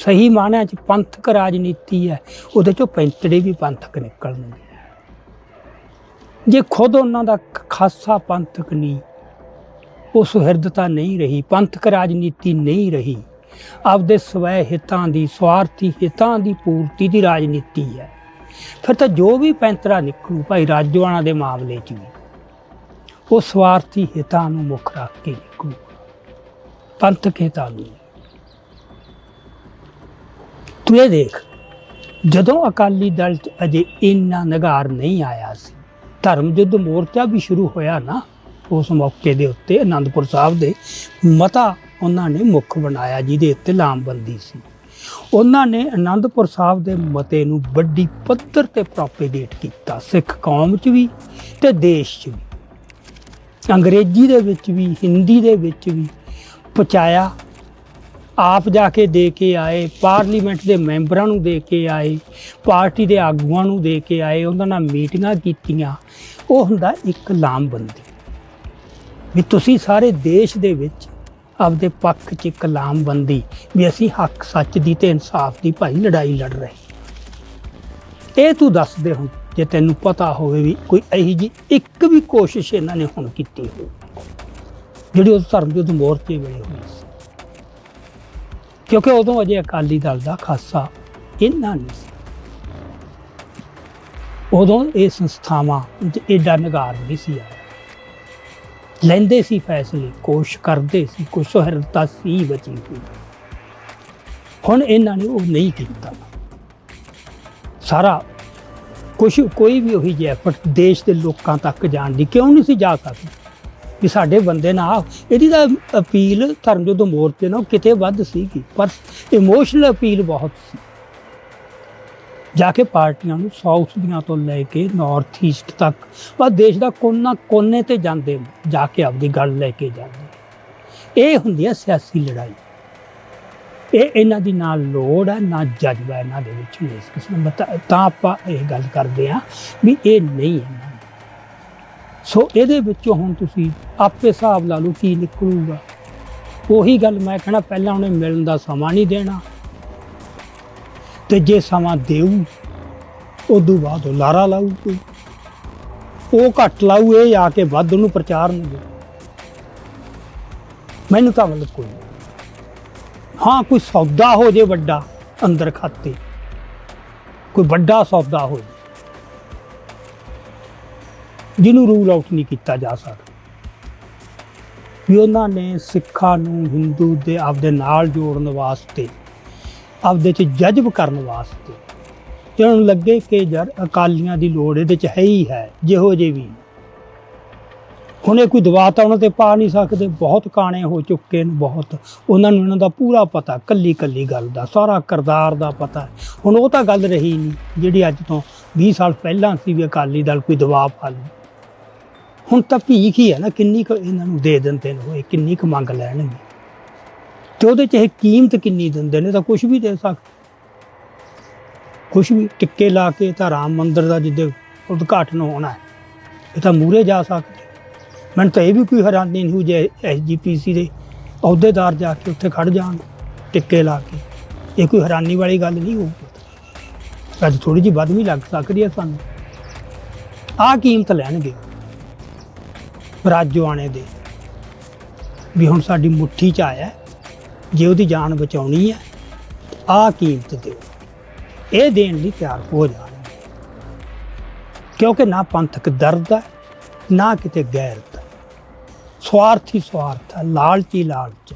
ਸਹੀ ਮਾਣਿਆਂ 'ਚ ਪੰਥਕ ਰਾਜਨੀਤੀ ਹੈ, ਉਹਦੇ ਚੋਂ ਪੈਂਤੜੇ ਵੀ ਪੰਥਕ ਨਿਕਲਣਗੇ। ਜੇ ਖੁਦ ਉਹਨਾਂ ਦਾ ਖਾਸਾ ਪੰਥਕ ਨਹੀਂ ਉਹ ਸੁਹਿਰਦਤਾ ਨਹੀਂ ਰਹੀ, ਪੰਥਕ ਰਾਜਨੀਤੀ ਨਹੀਂ ਰਹੀ, ਆਪਦੇ ਸਵੈ ਹਿੱਤਾਂ ਦੀ, ਸਵਾਰਥੀ ਹਿੱਤਾਂ ਦੀ ਪੂਰਤੀ ਦੀ ਰਾਜਨੀਤੀ ਹੈ। ਫਿਰ ਤਾਂ ਜੋ ਵੀ ਪੈਂਤਰਾ ਨਿਕਲੂ, ਭਾਈ ਰਾਜਵਾਨਾ ਦੇ ਮਾਮਲੇ 'ਚ ਵੀ, ਉਹ ਸਵਾਰਥੀ ਹਿੱਤਾਂ ਨੂੰ ਮੁੱਖ ਰੱਖ ਕੇ ਨਿਕਲੂ। ਪੰਥਕ ਹਿੱਤਾਂ ਨੂੰ। ਤੂੰ ਇਹ ਦੇਖ, ਜਦੋਂ ਅਕਾਲੀ ਦਲ 'ਚ ਅਜੇ ਇੰਨਾ ਨਗਾਰ ਨਹੀਂ ਆਇਆ ਸੀ, ਧਰਮ ਯੁੱਧ ਮੋਰਚਾ ਵੀ ਸ਼ੁਰੂ ਹੋਇਆ ਨਾ, ਉਸ ਮੌਕੇ ਦੇ ਉੱਤੇ ਆਨੰਦਪੁਰ ਸਾਹਿਬ ਦੇ ਮਤਾ ਉਹਨਾਂ ਨੇ ਮੁੱਖ ਬਣਾਇਆ, ਜਿਹਦੇ ਉੱਤੇ ਲਾਮਬੰਦੀ ਸੀ। ਉਹਨਾਂ ਨੇ ਆਨੰਦਪੁਰ ਸਾਹਿਬ ਦੇ ਮਤੇ ਨੂੰ ਵੱਡੀ ਪੱਧਰ ਤੇ ਪ੍ਰੋਪੇਗੇਟ ਕੀਤਾ, ਸਿੱਖ ਕੌਮ 'ਚ ਵੀ ਤੇ ਦੇਸ਼ 'ਚ ਵੀ। ਅੰਗਰੇਜ਼ੀ ਦੇ ਵਿੱਚ ਵੀ, ਹਿੰਦੀ ਦੇ ਵਿੱਚ ਵੀ ਪਹੁੰਚਾਇਆ ਆਪ ਜਾ ਕੇ ਦੇ ਕੇ ਆਏ, ਪਾਰਲੀਮੈਂਟ ਦੇ ਮੈਂਬਰਾਂ ਨੂੰ ਦੇ ਕੇ ਆਏ, ਪਾਰਟੀ ਦੇ ਆਗੂਆਂ ਨੂੰ ਦੇ ਕੇ ਆਏ, ਉਹਨਾਂ ਨਾਲ ਮੀਟਿੰਗਾਂ ਕੀਤੀਆਂ। ਉਹ ਹੁੰਦਾ ਇੱਕ ਲਾਮਬੰਦੀ। ਵੀ ਤੁਸੀਂ ਸਾਰੇ ਦੇਸ਼ ਦੇ ਵਿੱਚ ਆਪਦੇ ਪੱਖ 'ਚ ਇੱਕ ਲਾਮਬੰਦੀ, ਵੀ ਅਸੀਂ ਹੱਕ ਸੱਚ ਦੀ ਤੇ ਇਨਸਾਫ ਦੀ ਭਾਈ ਲੜਾਈ ਲੜ ਰਹੇ ਇਹ ਤੂੰ ਦੱਸ ਦੇ ਹੁਣ, ਜੇ ਤੈਨੂੰ ਪਤਾ ਹੋਵੇ ਵੀ ਕੋਈ ਇਹੀ ਜੀ ਇੱਕ ਵੀ ਕੋਸ਼ਿਸ਼ ਇਹਨਾਂ ਨੇ ਹੁਣ ਕੀਤੀ ਹੋਵੇ, ਜਿਹੜੀ ਉਸ ਧਰਮ ਯੁੱਧ ਮੋਰਚੇ ਵੇਲੇ ਹੋਈ। ਸੀ ਕਿਉਂਕਿ ਉਦੋਂ ਅਜੇ ਅਕਾਲੀ ਦਲ ਦਾ ਖਾਸਾ ਇੰਨਾ ਨਹੀਂ ਸੀ। ਉਦੋਂ ਇਹ ਸੰਸਥਾਵਾਂ 'ਚ ਏਡਾ ਨਿਗਾਰ ਨਹੀਂ ਸੀ ਆਇਆ ਲੈਂਦੇ ਸੀ ਫੈਸਲੇ, ਕੋਸ਼ ਕਰਦੇ ਸੀ, ਕੁਛ ਸੁਹਿਰਦਤਾ ਸੀ ਬਚੀ ਹੋਈ। ਹੁਣ ਇਹਨਾਂ ਨੇ ਉਹ ਨਹੀਂ ਕੀਤਾ। ਸਾਰਾ ਕੁਛ, ਕੋਈ ਵੀ ਉਹੀ ਜੈਫਟ ਦੇਸ਼ ਦੇ ਲੋਕਾਂ ਤੱਕ ਜਾਣ ਦੀ ਕਿਉਂ ਨਹੀਂ ਸੀ ਜਾ ਸਕਦੀ? ਵੀ ਸਾਡੇ ਬੰਦੇ ਨਾਲ ਇਹਦੀ ਤਾਂ ਅਪੀਲ ਧਰਮਯੁੱਧ ਮੋਰਚੇ ਨਾਲ ਕਿਤੇ ਵੱਧ ਸੀਗੀ, ਪਰ ਇਮੋਸ਼ਨਲ ਅਪੀਲ ਬਹੁਤ ਸੀ। ਜਾ ਕੇ ਪਾਰਟੀਆਂ ਨੂੰ ਸਾਊਥ ਦੀਆਂ ਤੋਂ ਲੈ ਕੇ ਨਾਰਥ ਈਸਟ ਤੱਕ, ਬਸ ਦੇਸ਼ ਦਾ ਕੋਨਾ ਕੋਨੇ ਤੇ ਜਾਂਦੇ ਜਾ ਕੇ ਆਪਦੀ ਗੱਲ ਲੈ ਕੇ ਜਾਂਦੇ ਇਹ ਹੁੰਦੀ ਹੈ ਸਿਆਸੀ ਲੜਾਈ। ਇਹ ਇਹਨਾਂ ਦੀ ਨਾ ਲੋੜ ਹੈ ਨਾ ਜਜ਼ਬਾ ਇਹਨਾਂ ਦੇ ਵਿੱਚ ਇਸ ਕਿਸਮ ਬਤਾ ਤਾਂ ਆਪਾਂ ਇਹ ਗੱਲ ਕਰਦੇ ਹਾਂ ਵੀ ਇਹ ਨਹੀਂ ਹੈ ਸੋ ਇਹਦੇ ਵਿੱਚੋਂ ਹੁਣ ਤੁਸੀਂ ਆਪੇ ਹਿਸਾਬ ਲਾ ਲਓ ਕੀ ਨਿਕਲੂਗਾ। ਉਹੀ ਗੱਲ ਮੈਂ ਕਹਿਣਾ, ਪਹਿਲਾਂ ਉਹਨੇ ਮਿਲਣ ਦਾ ਸਮਾਂ ਨਹੀਂ ਦੇਣਾ। ਤੇ ਜੇ ਸਮਾਂ ਦੇਊ ਉਦੋਂ ਬਾਅਦ ਉਹ ਲਾਰਾ ਲਾਊ ਕੋਈ। ਉਹ ਘੱਟ ਲਾਊ, ਇਹ ਆ ਕੇ ਵੱਧ ਉਹਨੂੰ ਪ੍ਰਚਾਰ ਨੂੰ ਦੇ ਮੈਨੂੰ ਤਾਂ ਮਤਲਬ ਕੋਈ ਨਹੀਂ। ਹਾਂ, ਕੋਈ ਸੌਦਾ ਹੋ ਜੇ ਵੱਡਾ ਅੰਦਰ ਖਾਤੇ। ਕੋਈ ਵੱਡਾ ਸੌਦਾ ਹੋ ਜੇ। ਜਿਹਨੂੰ ਰੂਲ ਆਊਟ ਨਹੀਂ ਕੀਤਾ ਜਾ ਸਕਦਾ। ਵੀ ਉਹਨਾਂ ਨੇ ਸਿੱਖਾਂ ਨੂੰ ਹਿੰਦੂ ਦੇ ਆਪਦੇ ਨਾਲ ਜੋੜਨ ਵਾਸਤੇ, ਆਪਦੇ ਚ ਜਜ਼ਬ ਕਰਨ ਵਾਸਤੇ, ਤੇ ਉਹਨਾਂ ਨੂੰ ਲੱਗੇ ਕਿ ਯਾਰ ਅਕਾਲੀਆਂ ਦੀ ਲੋੜ ਇਹਦੇ ਚ ਹੈ ਹੀ ਹੈ, ਜਿਹੋ ਜੇ ਵੀ। ਹੁਣ ਇਹ ਕੋਈ ਦਵਾ ਤਾਂ ਉਹਨਾਂ ਤੇ ਪਾ ਨਹੀਂ ਸਕਦੇ, ਬਹੁਤ ਕਾਣੇ ਹੋ ਚੁੱਕੇ ਨੇ, ਬਹੁਤ। ਉਹਨਾਂ ਨੂੰ ਇਹਨਾਂ ਦਾ ਪੂਰਾ ਪਤਾ ਕੱਲੀ ਕੱਲੀ ਗੱਲ ਦਾ, ਸਾਰਾ ਕਿਰਦਾਰ ਦਾ ਪਤਾ। ਹੁਣ ਉਹ ਤਾਂ ਗੱਲ ਰਹੀ ਨਹੀਂ, ਜਿਹੜੀ ਅੱਜ ਤੋਂ 20 ਸਾਲ ਪਹਿਲਾਂ ਸੀ ਵੀ ਅਕਾਲੀ ਦਲ ਕੋਈ ਦਵਾ ਪਾ ਲੂ ਹੁਣ ਤਾਂ ਭੀਖ ਹੀ ਹੈ ਨਾ, ਕਿੰਨੀ ਕੁ ਇਹਨਾਂ ਨੂੰ ਦੇ ਦਿੰਦੇ ਨੇ ਹੋਏ ਕਿੰਨੀ ਕੁ ਮੰਗ ਲੈਣਗੇ। ਤੇ ਉਹਦੇ ਚ ਇਹ ਕੀਮਤ ਕਿੰਨੀ ਦਿੰਦੇ ਨੇ, ਤਾਂ ਕੁਝ ਵੀ ਦੇ ਸਕਦੇ ਕੁਝ ਵੀ ਟਿੱਕੇ ਲਾ ਕੇ ਤਾਂ ਰਾਮ ਮੰਦਿਰ ਦਾ ਜਿੱਦੇ ਉਦਘਾਟਨ ਹੋਣਾ ਹੈ, ਇਹ ਤਾਂ ਮੂਰੇ ਜਾ ਸਕਦੇ ਮੈਨੂੰ ਤਾਂ ਇਹ ਵੀ ਕੋਈ ਹੈਰਾਨੀ ਨਹੀਂ ਹੋਈ ਜੇ ਐਸਜੀਪੀਸੀ ਦੇ ਅਹੁਦੇਦਾਰ ਜਾ ਕੇ ਉੱਥੇ ਖੜ ਜਾਣ, ਟਿੱਕੇ ਲਾ ਕੇ। ਇਹ ਕੋਈ ਹੈਰਾਨੀ ਵਾਲੀ ਗੱਲ ਨਹੀਂ ਹੋਊਗੀ। ਅੱਜ ਥੋੜੀ ਜਿਹੀ ਵੱਧ ਵੀ ਲੱਗ ਸਕਦੀ ਹੈ ਸਾਨੂੰ। ਆਹ ਕੀਮਤ ਲੈਣਗੇ। ਰਾਜੋਆਣੇ ਦੇ। ਵੀ ਹੁਣ ਸਾਡੀ ਮੁੱਠੀ 'ਚ ਆਇਆ ਜੇ ਉਹਦੀ ਜਾਨ ਬਚਾਉਣੀ ਹੈ, ਆਹ ਕੀਮਤ ਦਿਓ। ਇਹ ਦੇਣ ਲਈ ਤਿਆਰ ਹੋ ਜਾਣ ਕਿਉਂਕਿ ਨਾ ਪੰਥਕ ਦਰਦ ਹੈ, ਨਾ ਕਿਤੇ ਗੈਰਤ ਹੈ। ਸਵਾਰਥੀ ਸਵਾਰਥ ਹੈ, ਲਾਲਚੀ ਲਾਲਚ